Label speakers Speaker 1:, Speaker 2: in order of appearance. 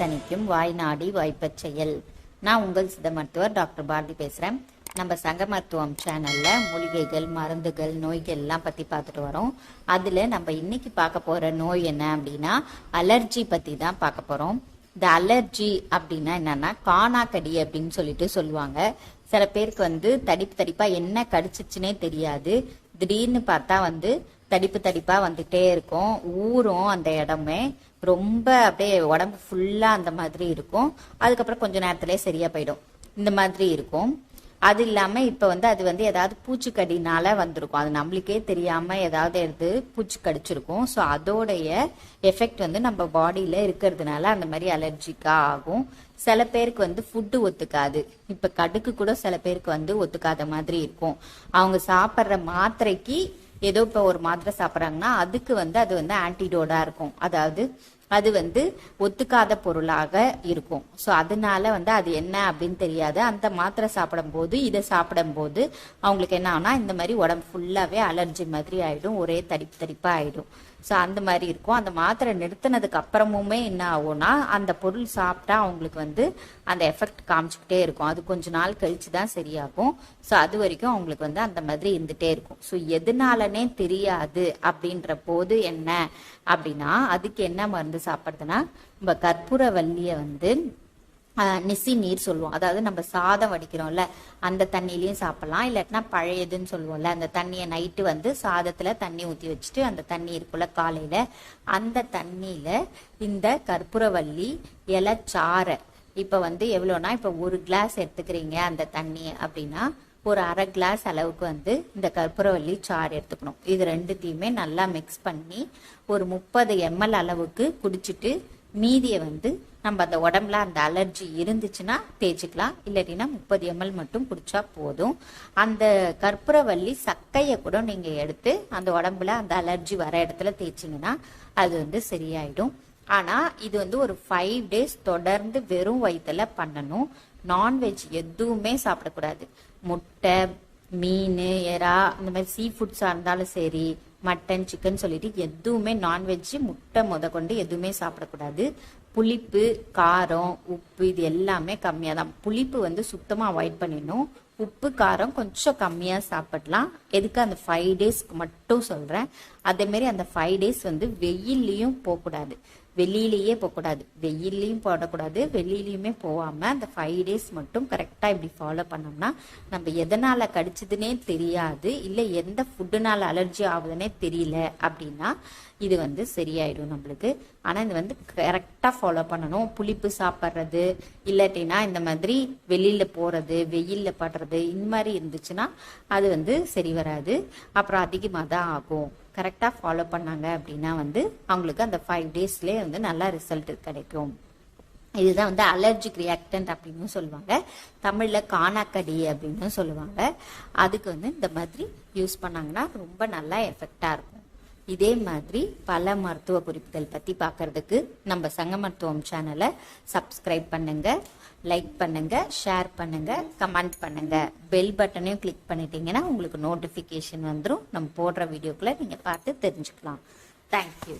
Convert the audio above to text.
Speaker 1: தணிக்கும் வாய் நாடி வாய்ப்பச் செயல். நான் உங்கள் சித்த மருத்துவர் டாக்டர் பாரதி பேசுகிறேன் நம்ம சங்க மருத்துவம் சேனலில் மூலிகைகள் மருந்துகள் நோய்கள் எல்லாம் பற்றி பார்த்துட்டு வரோம். அதில் நம்ம இன்னைக்கு பார்க்க போகிற நோய் என்ன அப்படின்னா அலர்ஜி பற்றி தான் பார்க்க போகிறோம் இந்த அலர்ஜி அப்படின்னா என்னன்னா காணாக்கடி அப்படின்னு சொல்லிட்டு சொல்லுவாங்க. சில பேருக்கு வந்து தடிப்பு தடிப்பாக என்ன கடிச்சிச்சுனே தெரியாது. திடீர்னு பார்த்தா வந்து தடிப்பு தடிப்பா வந்துட்டே இருக்கும். ஊறும் அந்த இடமே. ரொம்ப அப்படியே உடம்பு ஃபுல்லா அந்த மாதிரி இருக்கும். அதுக்கப்புறம் கொஞ்ச நேரத்திலே சரியா போயிடும். இந்த மாதிரி இருக்கும். அது இல்லாம இப்ப வந்து அது வந்து ஏதாவது பூச்சிக்கடினால வந்திருக்கும். அது நம்மளுக்கே தெரியாம ஏதாவது எடுத்து பூச்சி கடிச்சிருக்கும் ஸோ அதோடைய எஃபெக்ட் வந்து நம்ம பாடியில இருக்கிறதுனால அந்த மாதிரி அலர்ஜிக்கா ஆகும். சில பேருக்கு வந்து ஃபுட்டு ஒத்துக்காது. இப்ப கடுக்கு கூட சில பேருக்கு வந்து ஒத்துக்காத மாதிரி இருக்கும். அவங்க சாப்பிட்ற மாத்திரைக்கு ஏதோ இப்போ ஒரு மாத்திரை சாப்பிட்றாங்கன்னா அதுக்கு வந்து அது வந்து ஆன்டிடோடா இருக்கும். அதாவது அது வந்து ஒத்துக்காத பொருளாக இருக்கும். ஸோ அதனால வந்து அது என்ன அப்படின்னு தெரியாது. அந்த மாத்திரை சாப்பிடும்போது இதை சாப்பிடும்போது அவங்களுக்கு என்ன ஆகும்னா இந்த மாதிரி உடம்பு ஃபுல்லாகவே அலர்ஜி மாதிரி ஆயிடும். ஒரே தடிப்பு தடிப்பாக ஆயிடும். ஸோ அந்த மாதிரி இருக்கும். அந்த மாத்திரை நிறுத்தினதுக்கு அப்புறமுமே என்ன ஆகும்னா அந்த பொருள் சாப்பிட்டா அவங்களுக்கு வந்து அந்த எஃபெக்ட் காமிச்சுக்கிட்டே இருக்கும். அது கொஞ்ச நாள் கழிச்சு தான் சரியாகும். ஸோ அது வரைக்கும் அவங்களுக்கு வந்து அந்த மாதிரி இருந்துட்டே இருக்கும். ஸோ எதனாலனே தெரியாது அப்படின்ற போது என்ன அப்படின்னா அதுக்கு என்ன மருந்து சாப்பிட்றதுன்னா நம்ம கற்பூரவல்லியை வந்து நெசி நிசி நீர் சொல்லுவோம். அதாவது நம்ம சாதம் வடிக்கிறோம்ல அந்த தண்ணியிலையும் சாப்பிடலாம். இல்லாட்டினா பழையதுன்னு சொல்லுவோம்ல அந்த தண்ணியை நைட்டு வந்து சாதத்தில் தண்ணி ஊற்றி வச்சுட்டு அந்த தண்ணி இருக்குல்ல காலையில் அந்த தண்ணியில் இந்த கற்பூரவல்லி இலைச்சாறை. இப்போ வந்து எவ்வளோனா இப்போ ஒரு கிளாஸ் எடுத்துக்கிறீங்க அந்த தண்ணி அப்படின்னா ஒரு அரை கிளாஸ் அளவுக்கு வந்து இந்த கற்பூரவல்லி சாறு எடுத்துக்கணும். இது ரெண்டுத்தையுமே நல்லா மிக்ஸ் பண்ணி ஒரு முப்பது எம்எல் அளவுக்கு குடிச்சிட்டு மீதியை வந்து நம்ம அந்த உடம்புல அந்த அலர்ஜி இருந்துச்சுன்னா தேய்ச்சிக்கலாம். இல்லாட்டினா முப்பது எம்எல் மட்டும் குடிச்சா போதும். அந்த கற்பூரவல்லி சக்கையை கூட நீங்கள் எடுத்து அந்த உடம்புல அந்த அலர்ஜி வர இடத்துல தேய்ச்சிங்கன்னா அது வந்து சரியாயிடும். ஆனால் இது வந்து ஒரு ஃபைவ் டேஸ் தொடர்ந்து வெறும் வயிற்றில் பண்ணணும். நான்வெஜ் எதுவுமே சாப்பிடக்கூடாது. முட்டை மீன் எறா இந்த மாதிரி சீ ஃபுட்ஸாக இருந்தாலும் சரி மட்டன் சிக்கன் சொல்லிட்டு எதுவுமே நான்வெஜ் முட்டை முத கொண்டு எதுவுமே சாப்பிடக்கூடாது. புளிப்பு காரம் உப்பு இது எல்லாமே கம்மியாக தான் புளிப்பு வந்து சுத்தமாக அவாய்ட் பண்ணிடணும். உப்பு காரம் கொஞ்சம் கம்மியாக சாப்பிடலாம். எதுக்கு அந்த ஃபைவ் டேஸ்க்கு மட்டும் சொல்கிறேன் அதேமாரி அந்த ஃபைவ் டேஸ் வந்து வெயில்லையும் போகக்கூடாது. வெளியிலேயே போகக்கூடாது. வெயிலையும் போடக்கூடாது. வெளியிலையுமே போகாமல் அந்த ஃபைவ் டேஸ் மட்டும் கரெக்டாக இப்படி ஃபாலோ பண்ணோம்னா நம்ம எதனால் கடிச்சதுன்னே தெரியாது. இல்லை எந்த ஃபுட்டுனால் அலர்ஜி ஆகுதுன்னே தெரியல அப்படின்னா இது வந்து சரியாயிடும் நம்மளுக்கு. ஆனால் இது வந்து கரெக்டாக ஃபாலோ பண்ணணும். புளிப்பு சாப்பிட்றது இல்லாட்டினா இந்த மாதிரி வெளியில் போகிறது வெயிலில் படுறது இந்த மாதிரி இருந்துச்சுன்னா அது வந்து சரி வராது. அப்புறம் அதிகமாக தான் ஆகும். கரெக்டாக ஃபாலோ பண்ணாங்க அப்படின்னா வந்து அவங்களுக்கு அந்த ஃபைவ் டேஸ்லேயே வந்து நல்லா ரிசல்ட் கிடைக்கும். இதுதான் வந்து அலர்ஜிக் ரியாக்டன்ட் அப்படின்னு சொல்லுவாங்க. தமிழில் காணாக்கடி அப்படின்னு சொல்லுவாங்க. அதுக்கு வந்து இந்த மாதிரி யூஸ் பண்ணாங்கன்னா ரொம்ப நல்லா எஃபெக்டாக இருக்கும். இதே மாதிரி பல மருத்துவ குறிப்புகள் பற்றி பார்க்கறதுக்கு நம்ம சங்க மருத்துவம் சேனலை சப்ஸ்கிரைப் பண்ணுங்க லைக் பண்ணுங்க ஷேர் பண்ணுங்க கமெண்ட் பண்ணுங்க. பெல் பட்டனையும் கிளிக் பண்ணிட்டீங்கன்னா உங்களுக்கு நோட்டிஃபிகேஷன் வந்துடும் நம்ம போடுற வீடியோக்குள்ள நீங்கள் பார்த்து தெரிஞ்சுக்கலாம். தேங்க்யூ